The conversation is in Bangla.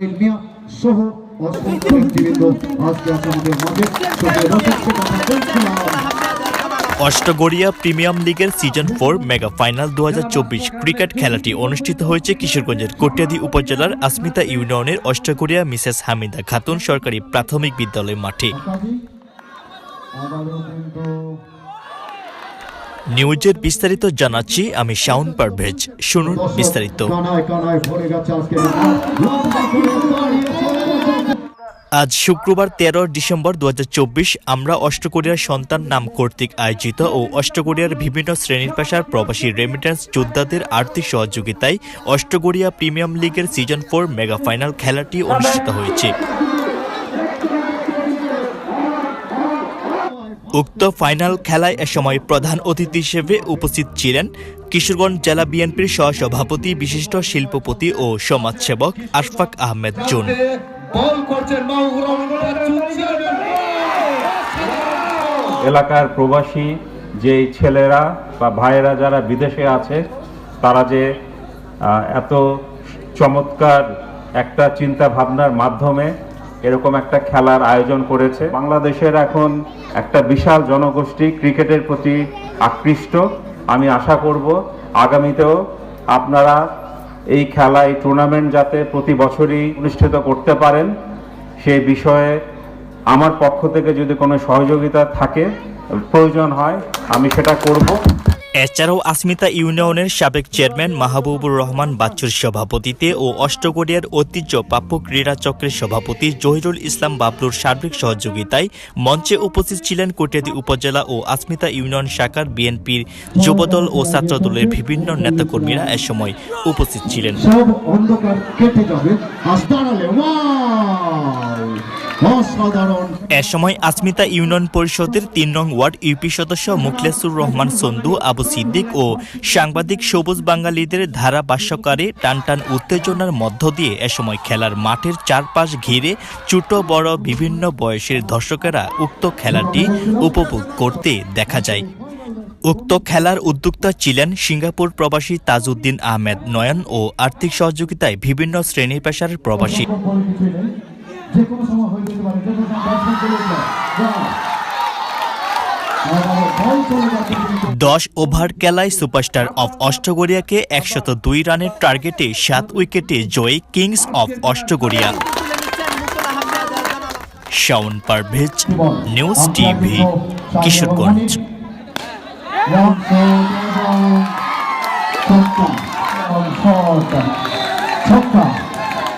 মিয়া সহ অসংখ্য ব্যক্তিবৃন্দ আজকে আমাদের মাঝে সবাই রসিককে কথা বলছিলাম অষ্টগড়িয়া প্রিমিয়াম লিগের সিজন ফোর মেগা ফাইনাল দু হাজার চব্বিশ ক্রিকেট খেলাটি অনুষ্ঠিত হয়েছে কিশোরগঞ্জের কটিয়াদি উপজেলার আসমিতা ইউনিয়নের অষ্টগড়িয়া মিসেস হামিদা খাতুন সরকারি প্রাথমিক বিদ্যালয় মাঠে। নিউজের বিস্তারিত জানাচ্ছি আমি শাউন পারভেজ। শুনুন বিস্তারিত। আজ শুক্রবার তেরো ডিসেম্বর দু হাজার চব্বিশ, আমরা অষ্টকোরিয়ার সন্তান নাম কর্তৃক আয়োজিত ও অষ্টকোরিয়ার বিভিন্ন শ্রেণির পেশার প্রবাসী রেমিটেন্স যোদ্ধাদের আর্থিক সহযোগিতায় অষ্টকোরিয়া প্রিমিয়াম লিগের সিজন ফোর মেগা ফাইনাল খেলাটি অনুষ্ঠিত হয়েছে। উক্ত ফাইনাল খেলায় এ সময় প্রধান অতিথি হিসেবে উপস্থিত ছিলেন কিশোরগঞ্জ জেলা বিএনপির সহসভাপতি, বিশিষ্ট শিল্পপতি ও সমাজসেবক আশফাক আহমেদ জুন। এলাকার প্রবাসী যে ছেলেরা বা ভাইয়েরা যারা বিদেশে আছে, তারা যে এত চমৎকার একটা চিন্তা ভাবনার মাধ্যমে এরকম একটা খেলার আয়োজন করেছে। বাংলাদেশের এখন একটা বিশাল জনগোষ্ঠী ক্রিকেটের প্রতি আকৃষ্ট। আমি আশা করব আগামীতেও আপনারা এই খেলা এই টুর্নামেন্ট যাতে প্রতি বছরই অনুষ্ঠিত করতে পারেন সেই বিষয়ে আমার পক্ষ থেকে যদি কোনো সহযোগিতা থাকে, প্রয়োজন হয়, আমি সেটা করব। এছাড়াও আসমিতা ইউনিয়নের সাবেক চেয়ারম্যান মাহবুবুর রহমান বাচ্চুর সভাপতিতে ও অষ্টগড়িয়ার ঐতিহ্য প্রাপ্য ক্রীড়া চক্রের সভাপতি জহিরুল ইসলাম বাবলুর সার্বিক সহযোগিতায় মঞ্চে উপস্থিত ছিলেন কটিয়াদি উপজেলা ও আসমিতা ইউনিয়ন শাখার বিএনপির যুবদল ও ছাত্রদলের বিভিন্ন নেতাকর্মীরা এ সময় উপস্থিত ছিলেন। সব অন্ধকার কেটে যাবে। আজ দাঁড়ালে ওয়াও অসাধারণ। এ সময় আসমিতা ইউনিয়ন পরিষদের তিন নং ওয়ার্ড ইউপি সদস্য মুখলেসুর রহমান সন্দু, আবু সিদ্দিক ও সাংবাদিক সবুজ বাঙালিদের ধারা ভাষ্যকারে টান টান উত্তেজনার মধ্য দিয়ে এ সময় খেলার মাঠের চারপাশ ঘিরে ছোট, বড়, বিভিন্ন বয়সের দর্শকেরা উক্ত খেলাটি উপভোগ করতে দেখা যায়। উক্ত খেলার উদ্যোক্তা ছিলেন সিঙ্গাপুর প্রবাসী তাজউদ্দিন আহমেদ নয়ন ও আর্থিক সহযোগিতায় বিভিন্ন শ্রেণি পেশার প্রবাসী। যে কোনো সময় হয়ে যেতে পারে। চলে দশ ওভার খেলায় সুপারস্টার অফ অষ্টগড়িয়াকে একশত দুই রানের টার্গেটে সাত উইকেটে জয়ী kings of Ashtagaria Shaon Parvez news TV Kishoreganj. ছক্কা ছক্কা